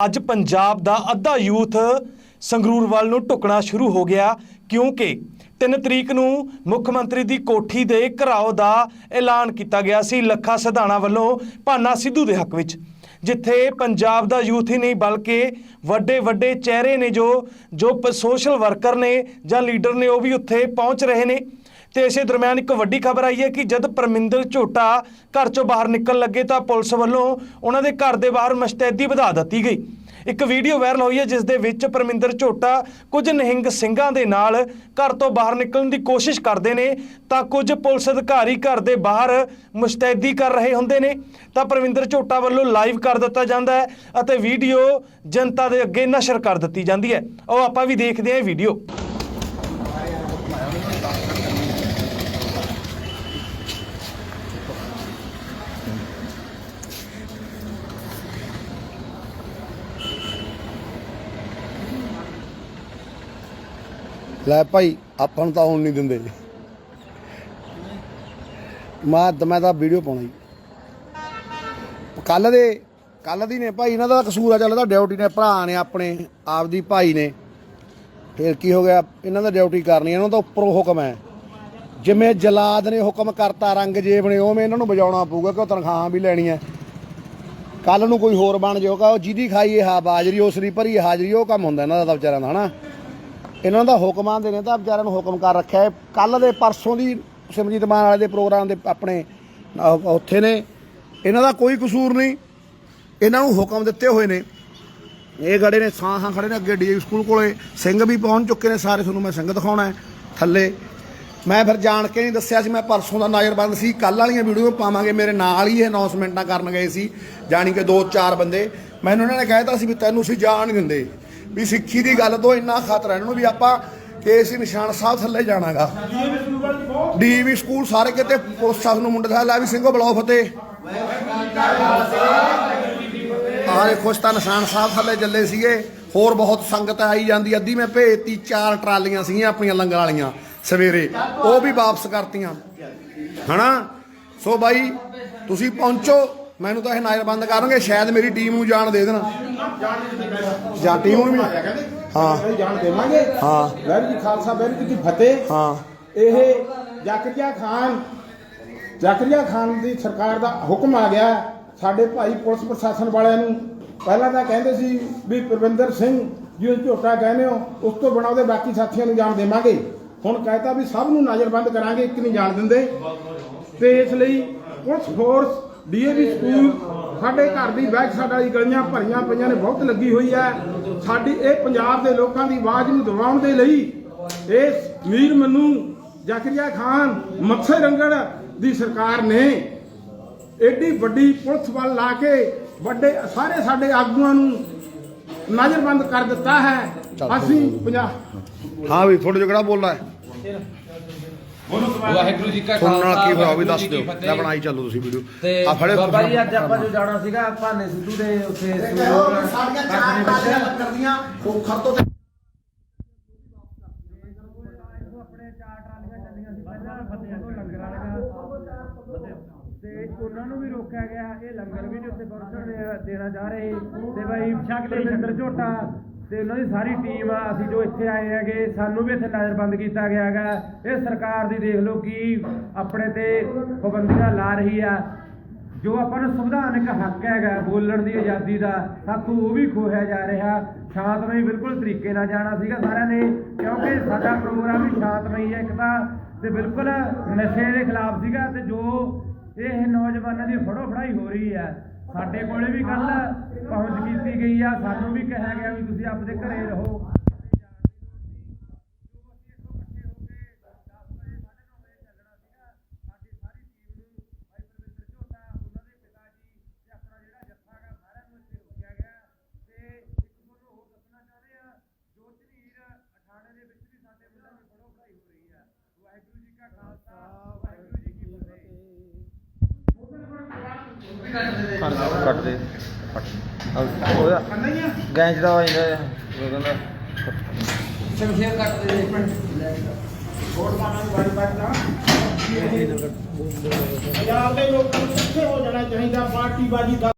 ਅੱਜ ਪੰਜਾਬ ਦਾ ਅੱਧਾ ਯੂਥ ਸੰਗਰੂਰ ਵੱਲ ਨੂੰ ਢੁਕਣਾ ਸ਼ੁਰੂ ਹੋ ਗਿਆ, ਕਿਉਂਕਿ 3 ਤਰੀਕ ਨੂੰ ਮੁੱਖ ਮੰਤਰੀ ਦੀ ਕੋਠੀ ਦੇ ਘਰਾਓ ਦਾ ਐਲਾਨ ਕੀਤਾ ਗਿਆ ਸੀ ਲੱਖਾ ਸਿਧਾਣਾ ਵੱਲੋਂ ਭਾਨਾ ਸਿੱਧੂ ਦੇ ਹੱਕ ਵਿੱਚ, ਜਿੱਥੇ ਪੰਜਾਬ ਦਾ ਯੂਥ ਹੀ ਨਹੀਂ ਬਲਕਿ ਵੱਡੇ ਵੱਡੇ ਚਿਹਰੇ ਨੇ ਜੋ ਜੋ ਸੋਸ਼ਲ ਵਰਕਰ ਨੇ ਜਾਂ ਲੀਡਰ ਨੇ ਉਹ ਵੀ ਉੱਥੇ ਪਹੁੰਚ ਰਹੇ ਨੇ। ਤੇ ਇਸੇ ਦਰਮਿਆਨ ਇੱਕ ਵੱਡੀ ਖਬਰ ਆਈ ਹੈ ਕਿ ਜਦ ਪਰਮਿੰਦਰ ਝੋਟਾ ਘਰ ਚੋਂ ਬਾਹਰ ਨਿਕਲਣ ਲੱਗੇ ਤਾਂ ਪੁਲਿਸ ਵੱਲੋਂ ਉਹਨਾਂ ਦੇ ਘਰ ਦੇ ਬਾਹਰ ਮਸ਼ਤੈਦੀ ਵਧਾ ਦਿੱਤੀ ਗਈ। ਇੱਕ ਵੀਡੀਓ ਵਾਇਰਲ ਹੋਈ ਹੈ, ਜਿਸ ਦੇ ਵਿੱਚ ਪਰਮਿੰਦਰ ਝੋਟਾ ਕੁਝ ਨਿਹੰਗ ਸਿੰਘਾਂ ਦੇ ਨਾਲ ਘਰ ਤੋਂ ਬਾਹਰ ਨਿਕਲਣ ਦੀ ਕੋਸ਼ਿਸ਼ ਕਰਦੇ ਨੇ, ਤਾਂ ਕੁਝ ਪੁਲਿਸ ਅਧਿਕਾਰੀ ਘਰ ਦੇ ਬਾਹਰ ਮੁਸ਼ਤੈਦੀ ਕਰ ਰਹੇ ਹੁੰਦੇ ਨੇ। ਤਾਂ ਪਰਮਿੰਦਰ ਝੋਟਾ ਵੱਲੋਂ ਲਾਈਵ ਕਰ ਦਿੱਤਾ ਜਾਂਦਾ ਹੈ ਅਤੇ ਵੀਡੀਓ ਜਨਤਾ ਦੇ ਅੱਗੇ ਨਸ਼ਰ ਕਰ ਦਿੱਤੀ ਜਾਂਦੀ ਹੈ। ਉਹ ਆਪਾਂ ਵੀ ਦੇਖਦੇ ਹਾਂ ਇਹ ਵੀਡੀਓ। ਲੈ ਭਾਈ, ਆਪਾਂ ਨੂੰ ਤਾਂ ਆਉਣ ਨਹੀਂ ਦਿੰਦੇ। ਮੈਂ ਮੈਂ ਤਾਂ ਵੀਡੀਓ ਪਾਉਣਾ ਜੀ। ਕੱਲ ਦੇ ਕੱਲ ਦੀ ਨੇ ਭਾਈ, ਇਹਨਾਂ ਦਾ ਕਸੂਰ ਆ ਚੱਲਦਾ ਡਿਊਟੀ ਨੇ, ਭਰਾ ਨੇ ਆਪਣੇ, ਆਪਦੀ ਭਾਈ ਨੇ। ਫਿਰ ਕੀ ਹੋ ਗਿਆ? ਇਹਨਾਂ ਦਾ ਡਿਊਟੀ ਕਰਨੀ ਇਹਨਾਂ ਦਾ ਉੱਪਰੋਂ ਹੁਕਮ ਹੈ। ਜਿਵੇਂ ਜਲਾਦ ਨੇ ਹੁਕਮ ਕਰਤਾ ਰੰਗਜੇਬ ਨੇ, ਉਵੇਂ ਇਹਨਾਂ ਨੂੰ ਵਜਾਉਣਾ ਪਊਗਾ ਕਿ ਉਹ ਤਨਖਾਹਾਂ ਵੀ ਲੈਣੀਆਂ। ਹੈ ਕੱਲ ਨੂੰ ਕੋਈ ਹੋਰ ਬਣ ਜਾਊਗਾ, ਉਹ ਜਿਹਦੀ ਖਾਈਏ ਹਾ ਬਾਜਰੀ ਉਸ ਦੀ ਭਰੀ ਹਾਜ਼ਰੀ, ਉਹ ਕੰਮ ਹੁੰਦਾ ਇਹਨਾਂ ਦਾ ਤਾਂ ਵਿਚਾਰਿਆਂ ਦਾ, ਹਨਾ? ਇਹਨਾਂ ਦਾ ਹੁਕਮਾਂ ਦੇ ਨੇ ਤਾਂ ਵਿਚਾਰਿਆਂ ਨੂੰ ਹੁਕਮ ਕਰ ਰੱਖਿਆ ਹੈ। ਕੱਲ ਦੇ ਪਰਸੋਂ ਦੀ ਸਿਮਰਜੀਤ ਮਾਨ ਵਾਲੇ ਦੇ ਪ੍ਰੋਗਰਾਮ ਦੇ ਆਪਣੇ ਉੱਥੇ ਨੇ। ਇਹਨਾਂ ਦਾ ਕੋਈ ਕਸੂਰ ਨਹੀਂ। ਇਹਨਾਂ ਨੂੰ ਹੁਕਮ ਦਿੱਤੇ ਹੋਏ ਨੇ। ਇਹ ਗੜੇ ਨੇ ਸਾਂ ਸਾਂ ਖੜੇ ਨੇ ਅੱਗੇ ਡੀ ਸਕੂਲ ਕੋਲੇ। ਸਿੰਘ ਵੀ ਪਹੁੰਚ ਚੁੱਕੇ ਨੇ ਸਾਰੇ, ਤੁਹਾਨੂੰ ਮੈਂ ਸਿੰਘ ਦਿਖਾਉਣਾ ਥੱਲੇ ਮੈਂ ਫਿਰ ਜਾਣ ਕੇ ਨਹੀਂ ਦੱਸਿਆ ਸੀ, ਮੈਂ ਪਰਸੋਂ ਦਾ ਨਾਜ਼ਰਬੰਦ ਸੀ। ਕੱਲ ਵਾਲੀਆਂ ਵੀਡੀਓ ਪਾਵਾਂਗੇ, ਮੇਰੇ ਨਾਲ ਹੀ ਇਹ ਅਨਾਉਂਸਮੈਂਟਾਂ ਕਰਨ ਗਏ ਸੀ। ਜਾਣੀ ਕਿ ਦੋ ਚਾਰ ਬੰਦੇ। ਮੈਨੂੰ ਉਹਨਾਂ ਨੇ ਕਹਿਤਾ ਸੀ ਵੀ ਤੈਨੂੰ ਅਸੀਂ ਜਾਣ ਦਿੰਦੇ। ਵੀ ਸਿੱਖੀ ਦੀ ਗੱਲ ਤੋਂ ਇੰਨਾ ਖਤਰਾ ਇਹਨਾਂ ਨੂੰ ਵੀ ਆਪਾਂ ਕੇਸੀ ਨਿਸ਼ਾਨ ਸਾਹਿਬ ਥੱਲੇ ਜਾਣਾਗਾ। ਡੀਵੀ ਸਕੂਲ ਸਾਰੇ ਕਿਤੇ ਪੁਲਿਸ ਸਾਹਿਬ ਨੂੰ ਮੁੰਡੇ ਸਾਹਿਬ ਲੈ ਵੀ ਸਿੰਘੋ ਬਲਾਓ ਫਤਿਹ। ਆਰੇ ਖੁਸ਼ ਤਾਂ ਨਿਸ਼ਾਨ ਸਾਹਿਬ ਥੱਲੇ ਚੱਲੇ ਸੀਗੇ। ਹੋਰ ਬਹੁਤ ਸੰਗਤ ਆਈ ਜਾਂਦੀ, ਅੱਧੀ ਮੈਂ ਭੇਜਤੀ, ਚਾਰ ਟਰਾਲੀਆਂ ਸੀਗੀਆਂ ਆਪਣੀਆਂ ਲੰਗਰ ਵਾਲੀਆਂ। ਸਵੇਰੇ, ਉਹ ਵੀ ਵਾਪਸ ਕਰਤੀਆਂ। ਹਨਾ? ਸੋ ਬਾਈ, ਤੁਸੀਂ ਪਹੁੰਚੋ। ਮੈਨੂੰ ਤਾਂ ਇਹ ਨਾਜ਼ਰ ਬੰਦ ਕਰਨਗੇ, ਸ਼ਾਇਦ ਮੇਰੀ ਟੀਮ ਨੂੰ ਜਾਣ ਦੇ ਦੇਣਾ। ਜਾਂ ਟੀਮ ਨੂੰ ਵੀ ਹਾਂ। ਜਾਣ ਦੇਵਾਂਗੇ ਹਾਂ। ਵਾਹਿਗੁਰੂ ਜੀ ਖਾਲਸਾ ਵਾਹਿਗੁਰੂ ਜੀ ਕੀ ਫਤਿਹ ਹਾਂ। ਇਹ ਜ਼ਕਰੀਆ ਖਾਨ ਜ਼ਕਰੀਆ ਖਾਨ ਦੀ ਸਰਕਾਰ ਦਾ ਹੁਕਮ ਆ ਗਿਆ। ਸਾਡੇ ਭਾਈ ਪੁਲਿਸ ਪ੍ਰਸ਼ਾਸਨ ਵਾਲਿਆਂ ਨੂੰ। ਪਹਿਲਾਂ ਤਾਂ ਕਹਿੰਦੇ ਸੀ ਵੀ ਪ੍ਰਵਿੰਦਰ ਸਿੰਘ, ਜਿਹਨੂੰ ਝੋਟਾ ਕਹਿੰਦੇ ਹੋ, ਉਸ ਤੋਂ ਬਿਨਾਂ ਉਹਦੇ ਬਾਕੀ ਸਾਥੀਆਂ ਨੂੰ ਜਾਣ ਦੇਵਾਂਗੇ। ਹੁਣ ਕਹਿਤਾ ਵੀ ਸਭ ਨੂੰ ਨਜ਼ਰਬੰਦ ਕਰਾਂਗੇ, ਇੱਕ ਨਹੀਂ ਜਾਣ ਦਿੰਦੇ। ਤੇ ਇਸ ਲਈ ਪੁਲਿਸ ਫੋਰਸ, ਡੀਏਵੀ ਸਕੂਲ, ਸਾਡੇ ਘਰ ਦੀ ਬੈਕ ਸਾਈਡ ਵਾਲੀ ਗਲੀਆਂ ਭਰੀਆਂ ਪਈਆਂ ਨੇ, ਬਹੁਤ ਲੱਗੀ ਹੋਈ ਹੈ। ਸਾਡੀ ਇਹ ਪੰਜਾਬ ਦੇ ਲੋਕਾਂ ਦੀ ਆਵਾਜ਼ ਨੂੰ ਦਬਾਉਣ ਦੇ ਲਈ ਇਸ ਮੀਰ ਮਨੂ, ਜ਼ਕਰੀਆ ਖਾਨ, ਮੱਥੇ ਰੰਗੜ ਦੀ ਸਰਕਾਰ ਨੇ ਏਡੀ ਵੱਡੀ ਪੁਲਿਸ ਵੱਲ ਲਾ ਕੇ ਵੱਡੇ ਸਾਰੇ ਸਾਡੇ ਆਗੂਆਂ ਨੂੰ ਨਜ਼ਰਬੰਦ ਕਰ ਦਿੱਤਾ ਹੈ ਅਸੀਂ ਪੰਜਾਬ ਹਾਂ ਵੀ ਤੁਹਾਡੇ ਜਿਹੜਾ ਬੋਲਣਾ ਹੈ ਵਾਹਿਗੁਰੂ ਜੀ ਕਾ ਨਾਲ ਕੀ ਹੋਇਆ ਉਹ ਵੀ ਦੱਸ ਦਿਓ ਲੈ ਬਣਾਈ ਚੱਲੋ ਤੁਸੀਂ ਵੀਡੀਓ ਆ ਫੜੇ ਬਾਬਾ ਜੀ ਅੱਜ ਆਪਾਂ ਜੋ ਜਾਣਾ ਸੀਗਾ ਭਾਨੇ ਸਿੱਧੂ ਦੇ ਉੱਥੇ ਸਾਡੀਆਂ ਚਾਰ ਟਰਾਲੀਆਂ ਲੱਕੜ ਦੀਆਂ ਖੋਖਰ ਤੋਂ ਤੇ ਆਪਣੇ ਚਾਰ ਟਰਾਲੀਆਂ ਚੱਲੀਆਂ ਸੀ ਪਹਿਲਾਂ ਫਤਿਹ ਤੋਂ ਲੰਗਰ ਵਾਲੀਆਂ ਤੇ ਉਹਨਾਂ ਨੂੰ ਵੀ ਰੋਕਿਆ ਗਿਆ ਇਹ ਲੰਗਰ ਵੀ ਨਹੀਂ ਉੱਥੇ ਪਹੁੰਚਣ ਦੇ- ਦੇਣਾ ਚਾਹ ਰਹੇ। ਤੇ ਬਾਈ ਸ਼ਕਲੇ ਝੋਟਾ। ਤੇ ਉਹਨਾਂ ਦੀ ਸਾਰੀ ਟੀਮ ਆ ਅਸੀਂ ਜੋ ਇੱਥੇ ਆਏ ਹੈਗੇ ਸਾਨੂੰ ਵੀ ਇੱਥੇ ਨਜ਼ਰਬੰਦ ਕੀਤਾ ਗਿਆ ਹੈਗਾ। ਇਹ ਸਰਕਾਰ ਦੀ ਦੇਖ ਲਓ ਕੀ ਆਪਣੇ ਤੇ ਪਾਬੰਦੀਆਂ ਲਾ ਰਹੀ ਆ। ਜੋ ਆਪਾਂ ਨੂੰ ਸੰਵਿਧਾਨਕ ਹੱਕ ਹੈਗਾ ਬੋਲਣ ਦੀ ਆਜ਼ਾਦੀ ਦਾ ਸਾਥੋਂ ਉਹ ਵੀ ਖੋਹਿਆ ਜਾ ਰਿਹਾ। ਸ਼ਾਂਤਮਈ ਬਿਲਕੁਲ ਤਰੀਕੇ ਨਾਲ ਜਾਣਾ ਸੀਗਾ ਸਾਰਿਆਂ ਨੇ ਕਿਉਂਕਿ ਸਾਡਾ ਪ੍ਰੋਗਰਾਮ ਵੀ ਸ਼ਾਂਤਮਈ ਹੈ ਇੱਕ ਤਾਂ ਤੇ ਬਿਲਕੁਲ ਨਸ਼ੇ ਦੇ ਖਿਲਾਫ ਸੀਗਾ ਤੇ ਜੋ ਇਹ ਨੌਜਵਾਨਾਂ ਦੀ ਫੜੋ ਫੜਾਈ ਹੋ ਰਹੀ ਹੈ ਸਾਡੇ ਕੋਲੇ ਵੀ ਕੱਲ ਪਹੁੰਚ ਕੀਤੀ ਗਈ ਆ ਸਾਨੂੰ ਵੀ ਕਿਹਾ ਗਿਆ ਵੀ ਤੁਸੀਂ ਆਪਦੇ ਘਰੇ ਰਹੋ। ਕੱਟ ਦੇ। ਉਹਦਾ ਗੈਂਜ ਦਾ ਹੋ ਜਾਂਦਾ ਉਹ ਕਹਿੰਦਾ। ਸ਼ਮਸ਼ੇਰ ਕੱਟ ਦੇ ਪੰਜਾਬ ਦੇ ਲੋਕਾਂ ਨੂੰ ਕਿੱਥੇ ਹੋ ਜਾਣਾ ਚਾਹੀਦਾ ਪਾਰਟੀਬਾਜ਼ੀ ਦਾ